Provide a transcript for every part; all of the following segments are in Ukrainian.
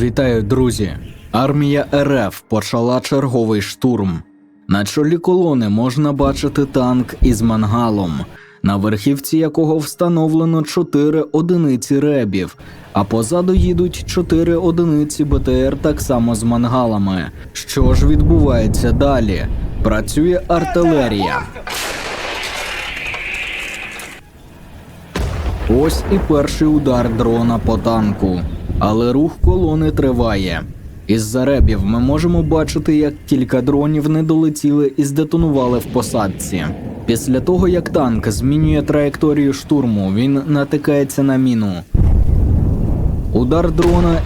Вітаю, друзі! Армія РФ почала черговий штурм. На чолі колони можна бачити танк із мангалом, на верхівці якого встановлено 4 одиниці ребів, а позаду їдуть 4 одиниці БТР так само з мангалами. Що ж відбувається далі? Працює артилерія. Ось і перший удар дрона по танку, але рух колони триває. Із заребів ми можемо бачити, як кілька дронів не долетіли і здетонували в посадці. Після того, як танк змінює траєкторію штурму, він натикається на міну. Удар дрона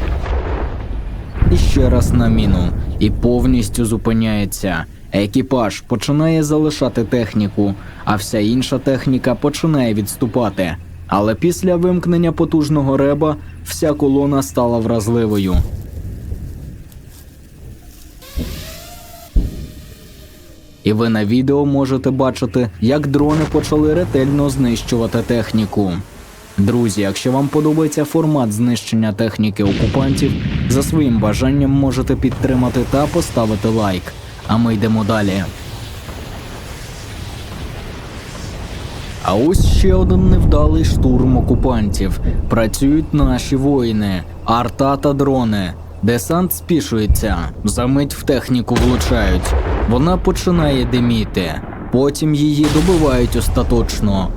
і ще раз на міну, і повністю зупиняється. Екіпаж починає залишати техніку, а вся інша техніка починає відступати. Але після вимкнення потужного реба вся колона стала вразливою. І ви на відео можете бачити, як дрони почали ретельно знищувати техніку. Друзі, якщо вам подобається формат знищення техніки окупантів, за своїм бажанням можете підтримати та поставити лайк. А ми йдемо далі. А ось ще один невдалий штурм окупантів. Працюють наші воїни, арта та дрони. Десант спішується, замить в техніку влучають. Вона починає диміти. Потім її добивають остаточно.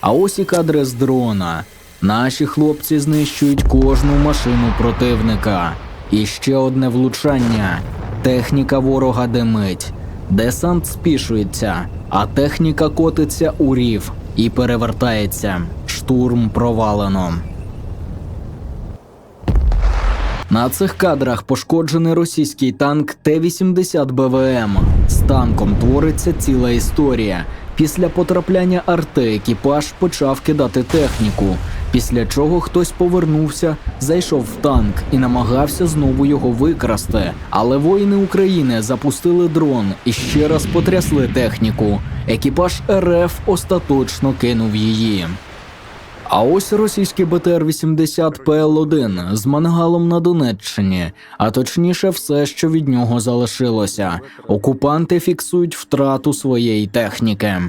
А ось і кадри з дрона. Наші хлопці знищують кожну машину противника. І ще одне влучання. Техніка ворога димить. Десант спішується, а техніка котиться у рів і перевертається. Штурм провалено. На цих кадрах пошкоджений російський танк Т-80 БВМ. З танком твориться ціла історія. Після потрапляння арти екіпаж почав кидати техніку, після чого хтось повернувся, зайшов в танк і намагався знову його викрасти. Але воїни України запустили дрон і ще раз потрясли техніку. Екіпаж РФ остаточно кинув її. А ось російський БТР-80 ПЛ-1 з мангалом на Донеччині, а точніше, все, що від нього залишилося. Окупанти фіксують втрату своєї техніки.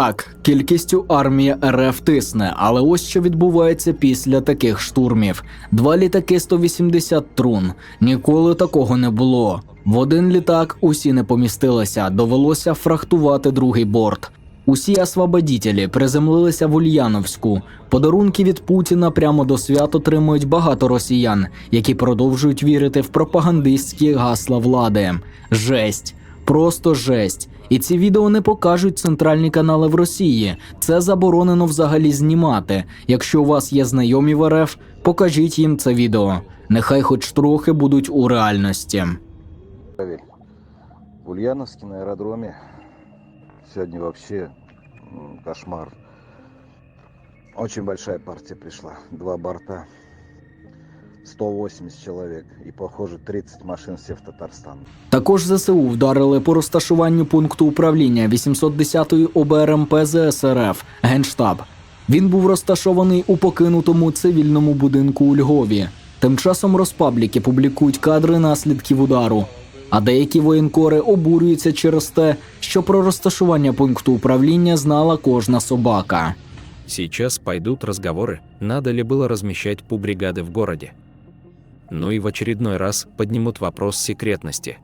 Так, кількістю армія РФ тисне, але ось що відбувається після таких штурмів: два літаки 180 трун. Ніколи такого не було. В один літак усі не помістилися, довелося фрахтувати другий борт. Усі освободітелі приземлилися в Ульяновську. Подарунки від Путіна прямо до свят отримують багато росіян, які продовжують вірити в пропагандистські гасла влади. Жесть, просто жесть. І ці відео не покажуть центральні канали в Росії. Це заборонено взагалі знімати. Якщо у вас є знайомі в РФ, покажіть їм це відео. Нехай хоч трохи будуть у реальності. В Ульяновске на аэродроме сегодня вообще кошмар. Очень большая партия пришла. Два борта. 180 человек. И, похоже, 30 машин все в Татарстан. Також ЗСУ вдарили по розташуванню пункту управління 810-ї ОБРМП ЗСРФ Генштаб. Він був розташований у покинутому цивільному будинку у Львові. Тим часом розпабліки публікують кадри наслідків удару. А деякі воєнкори обурюються через те, що про розташування пункту управління знала кожна собака. Сейчас пойдут разговоры, надо ли было размещать пубригады в городе. Ну и в очередной раз поднимут вопрос секретности.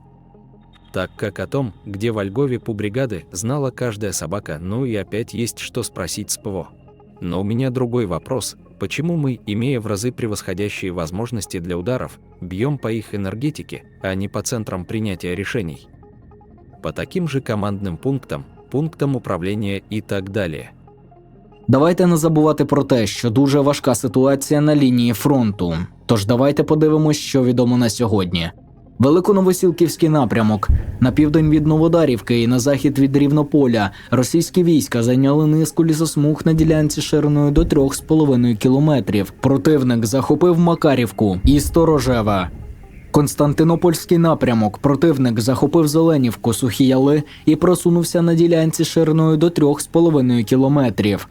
Так как о том, где во Львове пубригады, знала каждая собака, ну и опять есть что спросить с ПВО. Но у меня другой вопрос. Почему мы, имея в разы превосходящие возможности для ударов, бьем по их энергетике, а не по центрам принятия решений? По таким же командным пунктам, пунктам управления и так далее. Давайте не забувати про те, що дуже важка ситуація на лінії фронту. Тож давайте подивимось, що відомо на сьогодні. Великоновосілківський напрямок на південь від Новодарівки і на захід від Рівнополя російські війська зайняли низку лісосмуг на ділянці шириною до 3,5 кілометрів. Противник захопив Макарівку і Сторожева. Константинопольський напрямок противник захопив Зеленівку, Сухі Яли і просунувся на ділянці шириною до 3,5 кілометрів.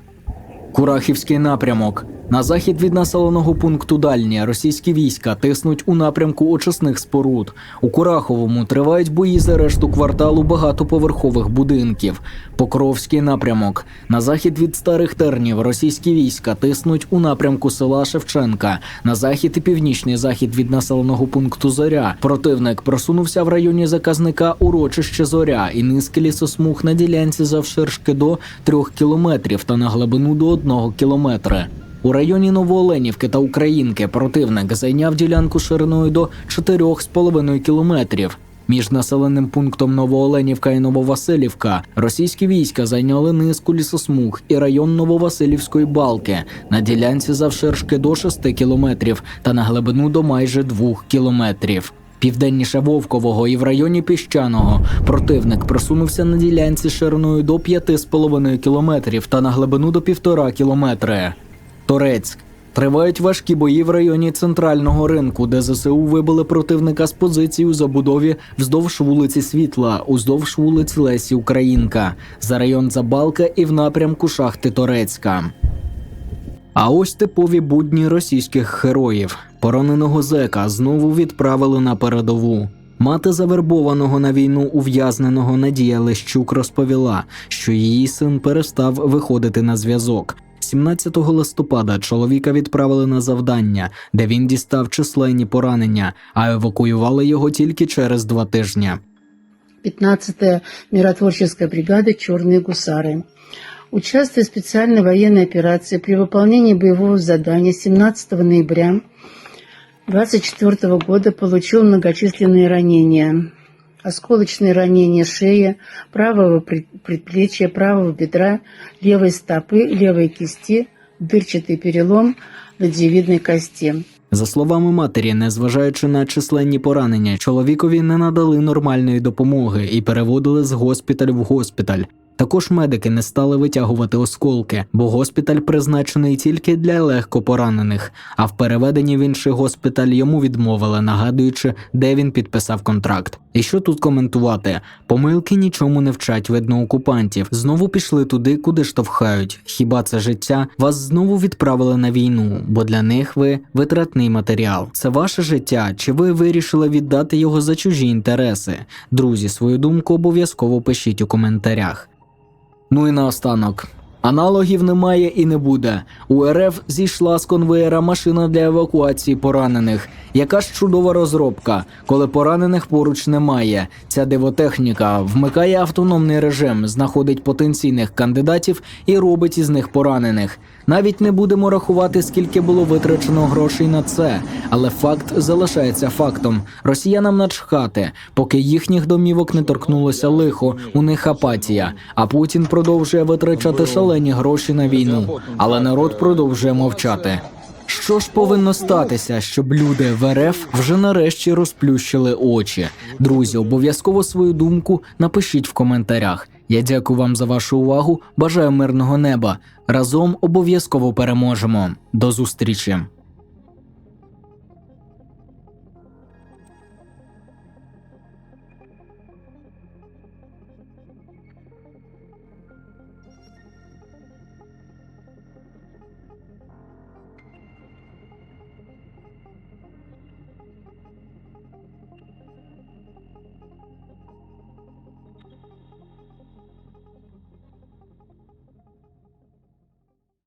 Курахівський напрямок. На захід від населеного пункту Дальні російські війська тиснуть у напрямку очисних споруд. У Кураховому тривають бої за решту кварталу багатоповерхових будинків. Покровський напрямок. На захід від старих тернів російські війська тиснуть у напрямку села Шевченка. На захід і північний захід від населеного пункту Зоря. Противник просунувся в районі заказника урочище Зоря і низки лісосмуг на ділянці завширшки до 3 кілометрів та на глибину до 1 кілометра. У районі Новооленівки та Українки противник зайняв ділянку шириною до 4,5 кілометрів. Між населеним пунктом Новооленівка і Нововасилівка російські війська зайняли низку лісосмуг і район Нововасилівської балки на ділянці завширшки до 6 кілометрів та на глибину до майже 2 кілометрів. Південніше Вовкового і в районі Піщаного противник просунувся на ділянці шириною до 5,5 кілометрів та на глибину до 1,5 кілометри. Торецьк. Тривають важкі бої в районі центрального ринку, де ЗСУ вибили противника з позиції у забудові вздовж вулиці Світла, уздовж вулиці Лесі Українка, за район Забалка і в напрямку шахти Торецька. А ось типові будні російських героїв. Пораненого зека знову відправили на передову. Мати завербованого на війну ув'язненого Надія Лещук розповіла, що її син перестав виходити на зв'язок. 17 листопада чоловіка відправили на завдання, де він дістав численні поранення, а евакуювали його тільки через два тижні. 15-я миротворческая бригада «Черные гусары». Участвуя в специальной военной операции при выполнении боевого задания 17 ноября 24 года получил многочисленные ранения. Осколочные ранения шеи, правого пред- предплечья, правого бедра, левой стопы, левой кисти, дырчатый перелом ладьевидной кости. За словами матері, незважаючи на численні поранення, чоловікові не надали нормальної допомоги і переводили з госпіталю в госпіталь. Також медики не стали витягувати осколки, бо госпіталь призначений тільки для легко поранених. А в переведенні в інший госпіталь йому відмовили, нагадуючи, де він підписав контракт. І що тут коментувати? Помилки нічому не вчать видно окупантів. Знову пішли туди, куди штовхають. Хіба це життя? Вас знову відправили на війну, бо для них ви витратний матеріал. Це ваше життя, чи ви вирішили віддати його за чужі інтереси? Друзі, свою думку обов'язково пишіть у коментарях. Ну і наостанок. Аналогів немає і не буде. У РФ зійшла з конвеєра машина для евакуації поранених. Яка ж чудова розробка, коли поранених поруч немає. Ця дивотехніка вмикає автономний режим, знаходить потенційних кандидатів і робить із них поранених. Навіть не будемо рахувати, скільки було витрачено грошей на це, але факт залишається фактом. Росіянам начхати, поки їхніх домівок не торкнулося лихо, у них апатія. А Путін продовжує витрачати шалені гроші на війну, але народ продовжує мовчати. Що ж повинно статися, щоб люди в РФ вже нарешті розплющили очі? Друзі, обов'язково свою думку напишіть в коментарях. Я дякую вам за вашу увагу. Бажаю мирного неба. Разом обов'язково переможемо. До зустрічі!